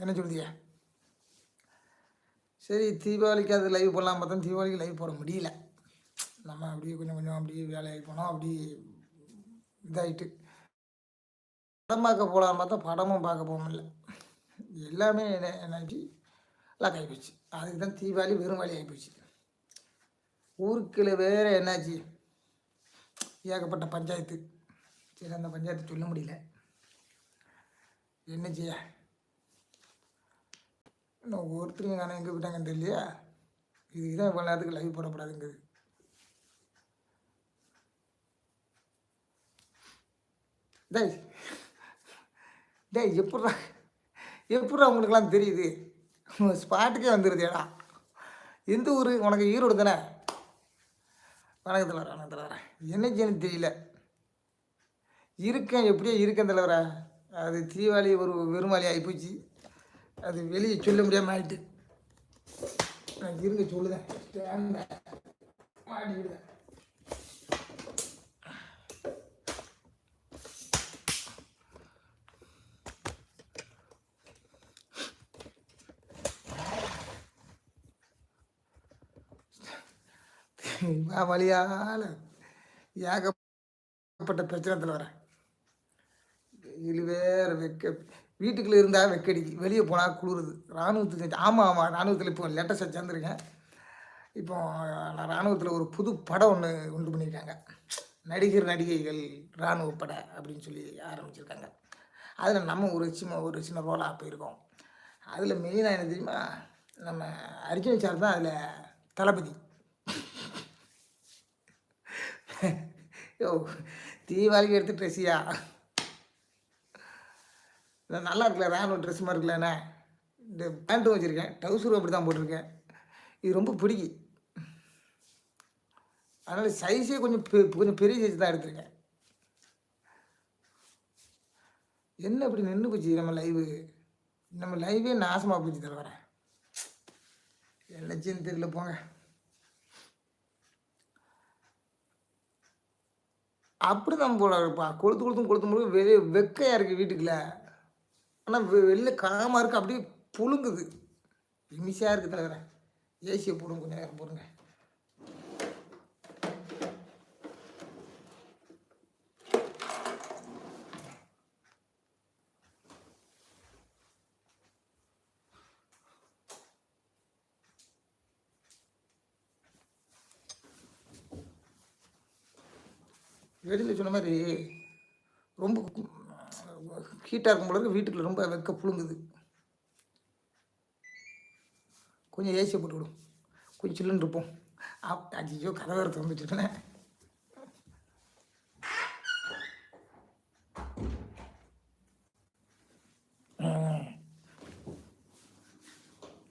என்ன சொல்லுதிய? சரி தீபாவளிக்கு அது லைவ் போடலாம். பார்த்தா தீபாவளிக்கு லைவ் போட முடியல. நம்ம அப்படியே கொஞ்சம் கொஞ்சம் அப்படியே வேலையாகி போனோம். அப்படி இதாகிட்டு படம் பார்க்க போகலான்னு பார்த்தா படமும் பார்க்க போக முடியல. எல்லாமே என்ன- என்னாச்சு? எல்லாம் கை அதுக்கு தான் தீபாவளி வெறும் வழி ஆகிப்போச்சு ஊருக்குள்ள வேறு என்னாச்சு? ஏகப்பட்ட பஞ்சாயத்து. சரி அந்த பஞ்சாயத்து சொல்ல முடியல. என்ன செய்ய? இன்னும் ஒருத்தருங்க நானும் எங்கே போயிட்டாங்கன்னு தெரியலையா? இதுக்கு தான் இவ்வளோ நேரத்துக்கு லைவ் போடக்கூடாதுங்கிறது டேய் டேய் எப்பட்றா எப்பட்றா உங்களுக்குலாம் தெரியுது? ஸ்பாட்டுக்கே வந்துடுது ஏடா எந்த ஊர்? உனக்கு ஈரோடு தானே? வணக்கத்தில் வரேன் வணக்கத்தில் வரேன். என்ன தெரியல. இருக்கேன் எப்படியோ இருக்கேன் தலைவரா அது தீபாவளி ஒரு வெறுமாளி ஆகிப்போச்சு அது வெளியே சொல்ல முடியாமல் ஆயிட்டு. நான் இருங்க சொல்லுதேன். ஸ்டாண்ட மாட்டிக்கிடுதேன் வழியால் ஏகப்பட்ட பிரச்சனத்தில் வரேன். இது வேறு வெக்க வீட்டுக்குள்ளே இருந்தால் வெக்கடிக்கு வெளியே போனால் குளிருது. இராணுவத்துக்கு ஆமாம் ஆமாம் இராணுவத்தில் இப்போ லேட்டஸ்டாக சேர்ந்துருக்கேன். இப்போ நான் இராணுவத்தில் ஒரு புது படம் ஒன்று உண்டு பண்ணியிருக்காங்க நடிகர் நடிகைகள் இராணுவ படை அப்படின்னு சொல்லி ஆரம்பிச்சிருக்காங்க. அதில் நம்ம ஒரு சின்ன ஒரு சின்ன ரோலாக போயிருக்கோம். அதில் மெயினாக என்ன தெரியுமா? நம்ம அர்ஜுன் சார் தான் அதில் தளபதி. யோ தீபாவளிக்கு எடுத்து ட்ரெஸ்ஸியா நல்லா இருக்குல்ல ரேனோ ட்ரெஸ் மாதிரி இருக்குல்லண்ணே இந்த பேண்ட்டும் வச்சுருக்கேன். டவுசரும் அப்படி தான் போட்டிருக்கேன். இது ரொம்ப பிடிக்கும் அதனால் சைஸே கொஞ்சம் பெ- கொஞ்சம் பெரிய சைஸ் தான் எடுத்திருக்கேன். என்ன இப்படி நின்று போச்சு நம்ம லைவு நம்ம லைவே நாசமாக போச்சு தர வரேன். தெரியல போங்க. அப்படி தான் போல இருப்பா. கொளுத்து கொளுத்தும் கொளுத்தும் போது வெளியே வெக்கையாக இருக்குது வீட்டுக்குள்ளே. ஆனால் வெளில காமாக இருக்குது அப்படியே புழுங்குது. இமிஷாக இருக்குது தவிர ஏசியை போடுங்க கொஞ்சம் நேரம் போடுங்க. வெளியில் சொன்ன மாதிரி ரொம்ப ஹீட்டாக இருக்கும் பொழுது இருக்கு. ரொம்ப வெக்க புழுங்குது. கொஞ்சம் ஏசியை போட்டு விடும் கொஞ்சம் சில்லுன்னு இருப்போம். அப் ஐயோ கதை திறந்து திறந்துட்டுனே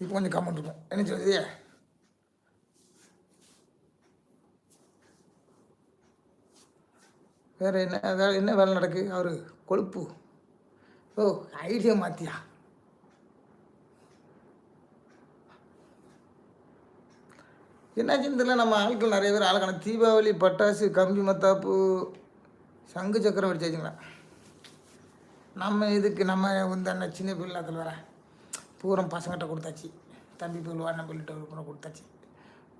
இப்போ கொஞ்சம் கம்மன் இருக்கும். என்ன சொல்லுது வேறு என்ன வேலை என்ன வேலை நடக்குது அவர் கொழுப்பு. ஓ ஐடியா மாத்தியா? என்னாச்சுன்னு தெரியல நம்ம ஆட்கள் நிறைய பேர் ஆளுக்கான தீபாவளி பட்டாசு கம்பி மத்தாப்பு சங்கு சக்கரம் வெடிச்சாச்சுங்களா நம்ம இதுக்கு நம்ம வந்து என்ன சின்ன பிள்ளைத்தில் வர பூரம் பசங்கிட்ட கொடுத்தாச்சு. தம்பி பிள்ளை அண்ணன் பிள்ளைகிட்ட பூரம் கொடுத்தாச்சு.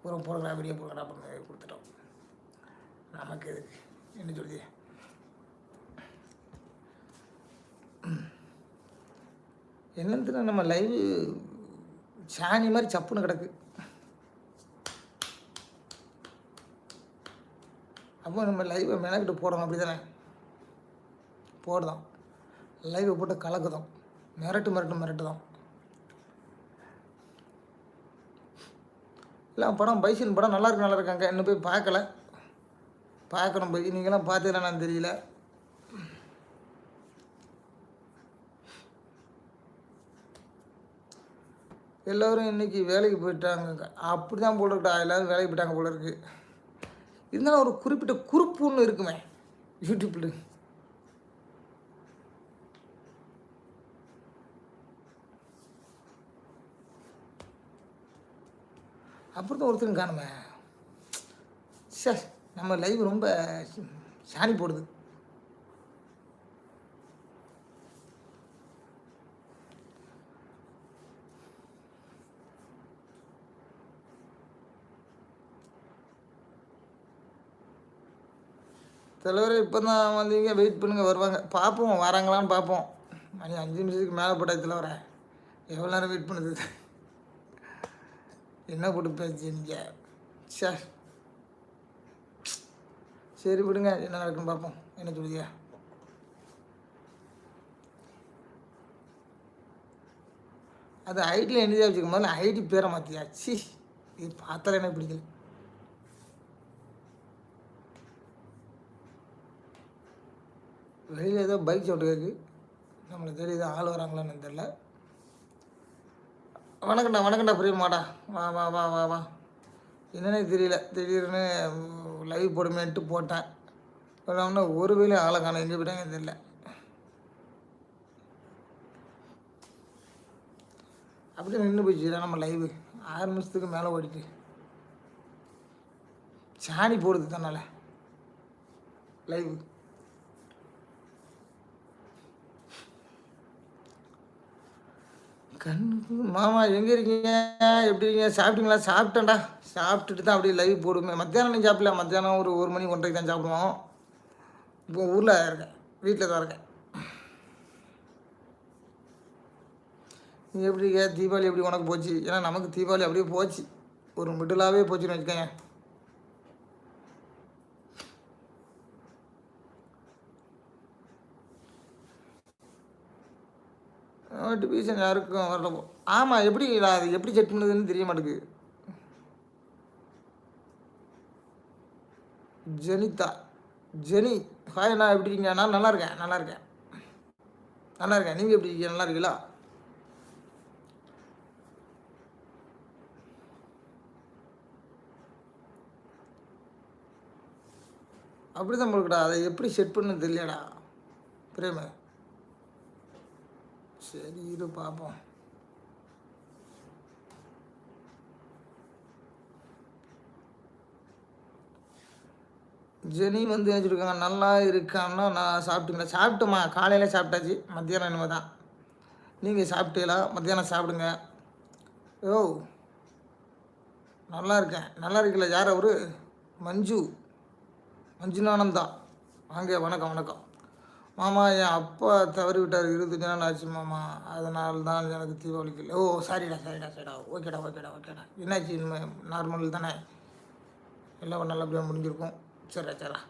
பூரம் போடுறா வெளியே போடுறா அப்படின்னு கொடுத்துட்டோம். நமக்கு இதுக்கு என்ன சொல்லுது? என்னன்னு தெரியல, நம்ம லைவ் சாணி மாதிரி சப்புன்னு கிடக்கு. அப்போ நம்ம லைவை மெனக்கிட்டு போடணும் அப்படி தானே போடுதோம் லைவை போட்டு கலக்குதோம். மிரட்டு மிரட்டு மிரட்டுதோம். இல்லை படம் பைசன் படம் நல்லா இருக்கு நல்லா இருக்காங்க. இன்னும் போய் பார்க்கல. பார்க்கணும் போய். நீங்களாம் பார்த்தீங்களா நான் தெரியல. எல்லோரும் இன்றைக்கி வேலைக்கு போயிட்டாங்க. அப்படி தான் போல இருக்கா எல்லோரும் வேலைக்கு போயிட்டாங்க போல இருக்கு. இருந்தாலும் ஒரு குறிப்பிட்ட குறிப்பு ஒன்று இருக்குமே. யூடியூப்பில் அப்புறம் தான் ஒருத்தரும் காணுமே. சார் நம்ம லைவ் ரொம்ப சாணி போடுது. தலைவரே இப்போ தான் வந்தீங்க வெயிட் பண்ணுங்க வருவாங்க. பார்ப்போம் வராங்களான்னு பார்ப்போம். மணி அஞ்சு நிமிஷத்துக்கு மேலே போட்டா வர. எவ்வளோ நேரம் வெயிட் பண்ணுது? என்ன போட்டு நீங்கள் சார் சரி விடுங்க என்ன நடக்குன்னு பார்ப்போம். என்ன சொல்லுதியா அது ஐடியில் எழுதி வச்சுக்க முதல்ல ஐடி பேரை மாற்றியா சி இது பார்த்தாலே எனக்கு பிடிக்கல. வெளியில் ஏதோ பைக் சவுண்டு கேட்கு நம்மளை தெரியுது ஆள் வராங்களான்னு தெரில வணக்கம்டா வணக்கம்டா பிரியமாடா வா வா வா வா வா. என்னன்னே தெரியல. திடீர்னு லைவ் போடுமேன்ட்டு போட்டேன். ஒன்று ஒரு வேலையும் ஆளை காணும் எங்கே போயிட்டாங்க தெரியல. அப்படியே நின்று போச்சு நம்ம லைவு ஆறு நிமிஷத்துக்கு மேலே ஓடிட்டு. சாணி போடுது தன்னால் லைவ் கண்ணு மாமா எங்கே இருக்கீங்க? எப்படி இருக்கீங்க? சாப்பிட்டீங்களா? சாப்பிட்டேன்டா. சாப்பிட்டுட்டு தான் அப்படியே லைவ் போடுவேன் மத்தியானம் நீ சாப்பிடல. மத்தியானம் ஒரு ஒரு மணி ஒன்றரைக்கு தான் சாப்பிடுவோம். இப்போ ஊரில் இருக்கேன். வீட்டில் தான் இருக்கேன். நீ எப்படி இருக்க? தீபாவளி எப்படி உனக்கு போச்சு? ஏன்னா நமக்கு தீபாவளி அப்படியே போச்சு. ஒரு மிடிலாகவே போச்சுன்னு வச்சுக்கோங்க நோட்டிஃபிகேஷன் யாருக்கும் வரல. ஆமாம் எப்படி அது எப்படி செக் பண்ணுதுன்னு தெரிய மாட்டேங்குது. ஜெனிதா ஜெனி ஹாய் நான் எப்படி இருக்கீங்க? நான் நல்லா இருக்கேன் நல்லா இருக்கேன். நல்லா இருக்கேன். நீங்கள் எப்படி இருக்கீங்க? நல்லா இருக்கீங்களா? அப்படி தான் உங்களுக்குடா அதை எப்படி செட் பண்ணுன்னு தெரியலடா. பிரேம. சரி இரு பார்ப்போம் ஜெனி வந்து நினச்சிருக்காங்க நல்லா இருக்கான்னா நான் சாப்பிட்டுங்களா சாப்பிட்டுமா? காலையில் சாப்பிட்டாச்சு. மத்தியானம் இனிமே தான். நீங்கள் சாப்பிட்டீங்களா? மத்தியானம் சாப்பிடுங்க. ஓ நல்லா இருக்கேன். நல்லா இருக்கல யார் அவரு? மஞ்சு. மஞ்சுநானந்தா. வாங்க வணக்கம் வணக்கம். மாமா என் அப்பா தவறி விட்டார் இருபத்தஞ்சு நாள் ஆச்சு மாமா. அதனால தான் எனக்கு தீபாவளிக்கு இல்லை. ஓ சாரிடா சாரிடா சரிடா. ஓகேடா ஓகேடா ஓகேடா. என்னாச்சு? நார்மல் தானே? எல்லாம் நல்லபடியாக முடிஞ்சிருக்கும். சரிடா சரிடா.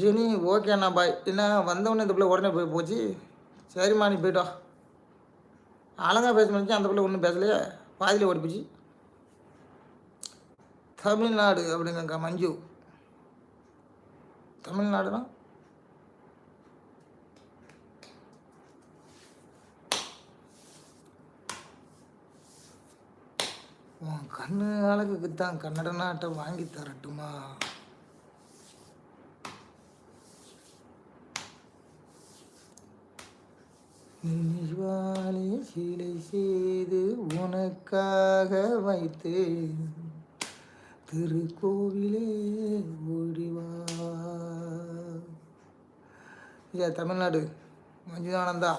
ஜெனி ஓகேண்ணா பாய் என்ன வந்தவொடனே இந்த பிள்ளை உடனே போய் போச்சு? சரிம்மா நீ போய்ட்டா அழகாக பேச முடிஞ்சு அந்த பிள்ளை ஒன்றும் பேசலையே. பாதியில் ஓடிப்பிச்சு தமிழ்நாடு அப்படிங்கக்கா மஞ்சு. தமிழ்நாடுனா? உன் கண்ணு அழகுக்கு தான் கன்னட நாட்டை வாங்கி தரட்டுமா? நினைவாலே சிலை செய்து உனக்காக வைத்தேன். திருக்கோவிலே ஓடிவா இது தமிழ்நாடு மஞ்சுதானந்தா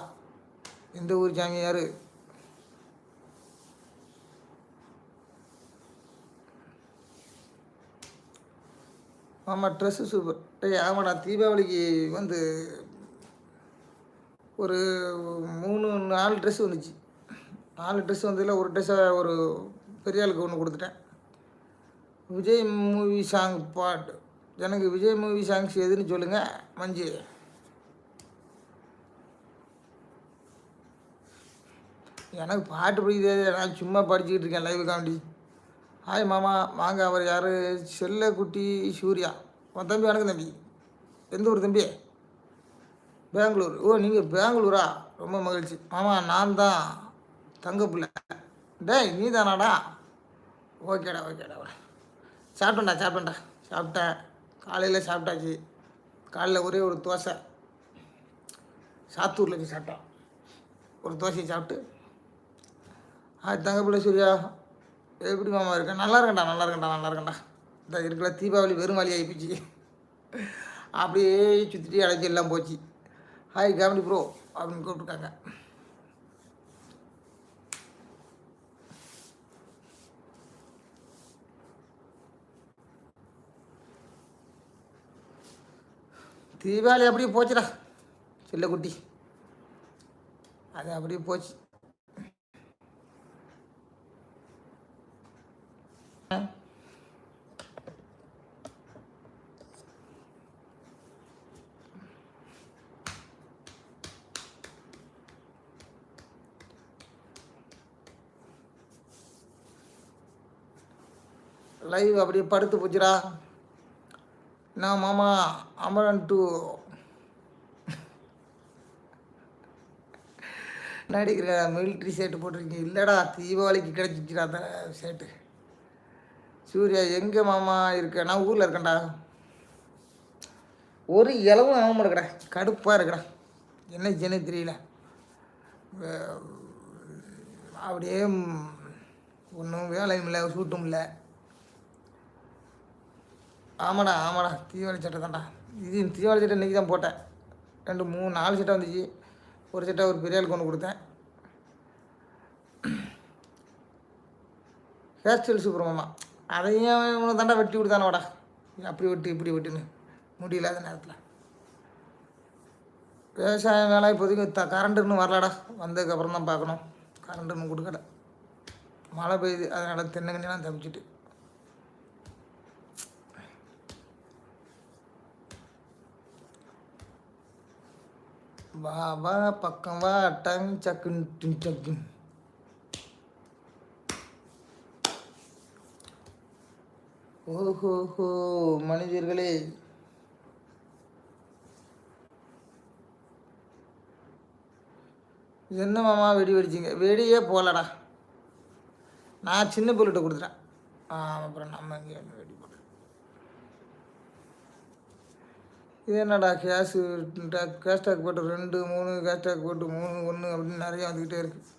எந்த ஊர் சாமியார்? ஆமாம் ட்ரெஸ்ஸு சூப்பர் டேய் ஆமாடா தீபாவளிக்கு வந்து ஒரு மூணு நாலு ட்ரெஸ் வந்துச்சு. நாலு ட்ரெஸ் வந்ததில் ஒரு ட்ரெஸ்ஸை ஒரு பெரிய ஆளுக்கு ஒன்று கொடுத்துட்டேன். விஜய் மூவி சாங் பாட்டு. எனக்கு விஜய் மூவி சாங்ஸ் எதுன்னு சொல்லுங்கள் மஞ்சு. எனக்கு பாட்டு பிடிக்கிறது நான் சும்மா படிச்சுக்கிட்டு இருக்கேன் லைவ் காமெடி ஹாய் மாமா. வாங்க அவர் யார்? செல்லக்குட்டி சூர்யா. உன் தம்பி வணக்கம் தம்பி. எந்த ஊர் தம்பி? பெங்களூர். ஓ நீங்கள் பெங்களூரா? ரொம்ப மகிழ்ச்சி. மாமா நான் தான் தங்க பிள்ளை டேய் நீ தானாடா? ஓகேடா ஓகேடா சாப்பிட்டேன்டா சாப்பிட்டேன்டா. சாப்பிட்டேன். காலையில் சாப்பிட்டாச்சு. காலையில் ஒரே ஒரு தோசை. சாத்தூரில் போய் சாப்பிட்டோம். ஒரு தோசையை சாப்பிட்டு. ஆ தங்க பிள்ளை சூர்யா. எப்படி மாமா இருக்கேன் நல்லா இருக்கேன்டா நல்லா இருக்கண்டா நல்லா இருக்கேன்டா. இந்த இருக்கல தீபாவளி வெறும் வழி ஆகிப்போச்சு அப்படியே சுற்றிட்டு அடைச்சி எல்லாம் போச்சு. ஹாய் காமெடி ப்ரோ அப்படின்னு கூப்பிட்டுருக்காங்க தீபாவளி அப்படியே போச்சுடா செல்ல குட்டி அது அப்படியே போச்சு. லைவ் அப்படியே படுத்து போச்சுடா. நான் மாமா அமரன் டூ நடிக்கிற மிலிட்ரி ஷர்ட் போட்டிருக்கீங்க. இல்லைடா தீபாவளிக்கு கிடச்சிச்சுடா அந்த ஷர்ட்டு சூர்யா எங்கே மாமா இருக்க? நான் ஊரில் இருக்கேன்டா. ஒரு இளவும் ஆக மாட்டேங்கடா கடுப்பாக இருக்கடா. என்ன செய்யனே தெரியல. வே- அப்படியே ஒன்றும் வேலையும் இல்லை சூட்டும் இல்லை. ஆமாடா ஆமாடா. தீபாவளி சட்டை தான்டா. இது தீபாவளி சட்டை இன்றைக்கி தான் போட்டேன். ரெண்டு மூணு நாலு சட்டை வந்துச்சு. ஒரு சட்டை ஒரு பெரிய கொண்டு கொடுத்தேன். ஹேர் ஸ்டைல் சூப்பரமாமா அதையும் இவனை தாண்டா வெட்டி கொடுத்தானே வாடா அப்படி வெட்டு இப்படி வெட்டுன்னு. முடியலாத நேரத்தில். விவசாயம் வேலை இப்போதைக்கு த கரண்ட் இன்னும் வரலடா. வந்ததுக்கப்புறம் தான் பார்க்கணும். கரண்ட் இன்னும் கொடுக்கல. மழை பெய்யுது. அதனால் தென்னங்கண்ணிலாம் தப்பிச்சிட்டு வா வா பக்கம் வா டங் சக்குன் டக்கு ஓஹோஹோ ஓஹோ ஹோ மனிதர்களே என்ன மாமா வெடி வெடிச்சிங்க வெடியே போகலடா நான் சின்ன பொருள்கிட்ட கொடுத்துட்டேன் அப்புறம் நம்ம இங்கே வெடி போட்டு இது என்னடா கேஷு டேக் கேஷ்டேக் போட்டு ரெண்டு மூணு கேஷ்டேக் போட்டு மூணு ஒன்று அப்படின்னு நிறையா வந்துக்கிட்டே இருக்குது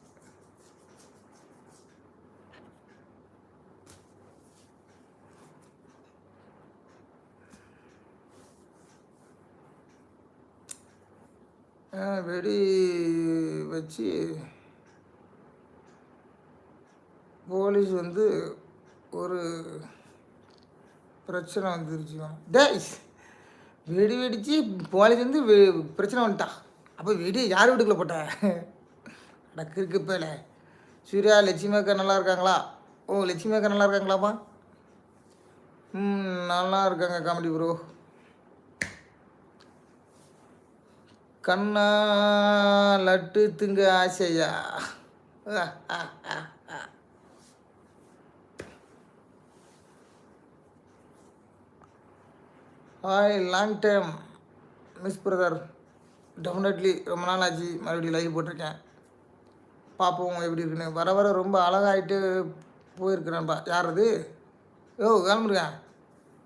வெடி வச்சு போலீஸ் வந்து ஒரு பிரச்சனை வந்துருச்சு டேய்! வெடி வெடிச்சு போலீஸ் வந்து வெ- பிரச்சனை வந்துட்டான் அப்போ வெடி யார் வீட்டுக்குள்ளே போட்ட? அடக்கு இருக்கு பேல. சூர்யா லட்சுமி அக்கா நல்லா இருக்காங்களா? ஓ லட்சுமி அக்கா நல்லா இருக்காங்களாப்பா? ம் நல்லா இருக்காங்க காமெடி ப்ரோ கண்ணா லட்டு திங்க ஆசையா? ஆ, ஆ, ஆ, ஆ. Hi long time miss brother definitely ரொம்ப நாள் ஆச்சு மறுபடியும் லைவ் போட்டிருக்கேன். பார்ப்போம் எப்படி இருக்குன்னு. வர வர ரொம்ப அழகாயிட்டு போயிருக்கிறேன்ப்பா யார் அது? ஓ கிளம்புருக்கேன்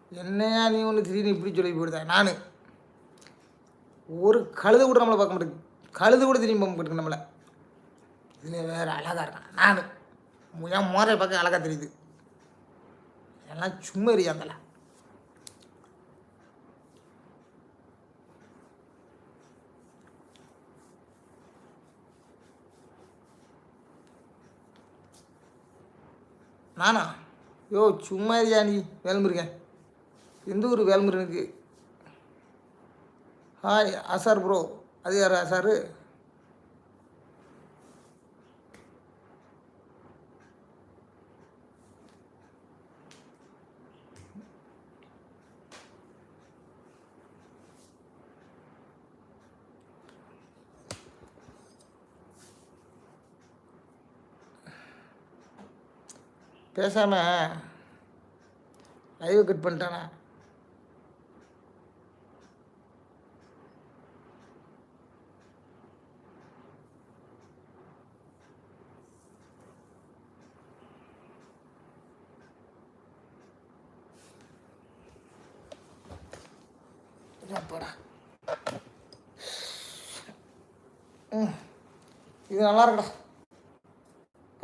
என்னையா நீ ஒன்று திடீர்னு இப்படி சொல்லி போயிடுதேன் நான். ஒரு கழுது கூட நம்மளை பார்க்க மாட்டேங்குது. கழுது கூட திரும்பி பார்க்க மாட்டேங்குது நம்மளை. இதில் வேறு அழகாக இருக்கான். நான். என் மோரை பார்க்க அழகாக தெரியுது. எல்லாம் சும்மா எரியாந்தல நானா? யோ சும்மா இல்லையா நீ வேல்முருகன்? எந்த ஊர் வேல்முருகனுக்கு? ஹாய் அசார் ப்ரோ அது யார் அசாரு பேசாம லைவ் கட் பண்ணிட்டானா? அப்பாடா ம் இது நல்லா இருக்குடா.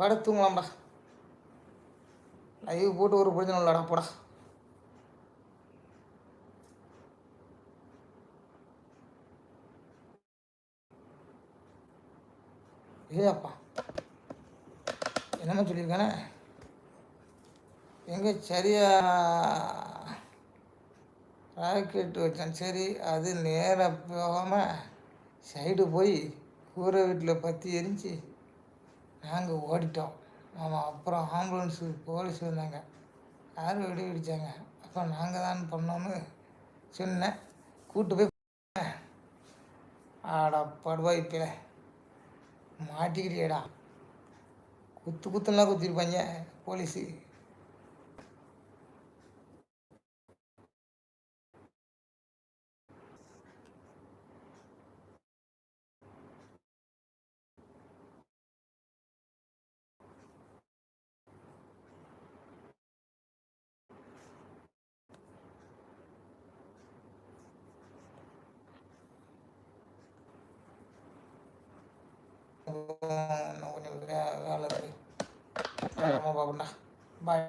படுத்து தூங்கலாம்டா. லைவ் போட்டு ஒரு பிரச்சனை இல்லைடா போடா. ஏ அப்பா. என்னம்மா சொல்லியிருக்கானே? எங்கே சரியா? ராக்கெட் வச்சேன். சரி அது நேராக போகாமல் சைடு போய் கூரை வீட்டில் பற்றி எரிஞ்சு நாங்கள் ஓடிட்டோம். ஆமாம் அப்புறம் ஆம்புலன்ஸு போலீஸ் வந்தாங்க. யார் வெடி வெடித்தாங்க அப்போ நாங்கள் தான் பண்ணோன்னு சொன்னேன். கூட்டு போய் ஆடா படுவா பிள்ளை மாட்டிக்கிட்டியடா குத்து குத்துலாம் குத்திருப்பாங்க போலீஸு. இன்னும் கொஞ்சம் வே வேலை இருக்குது ஆமாம் பாபண்ணா பாய்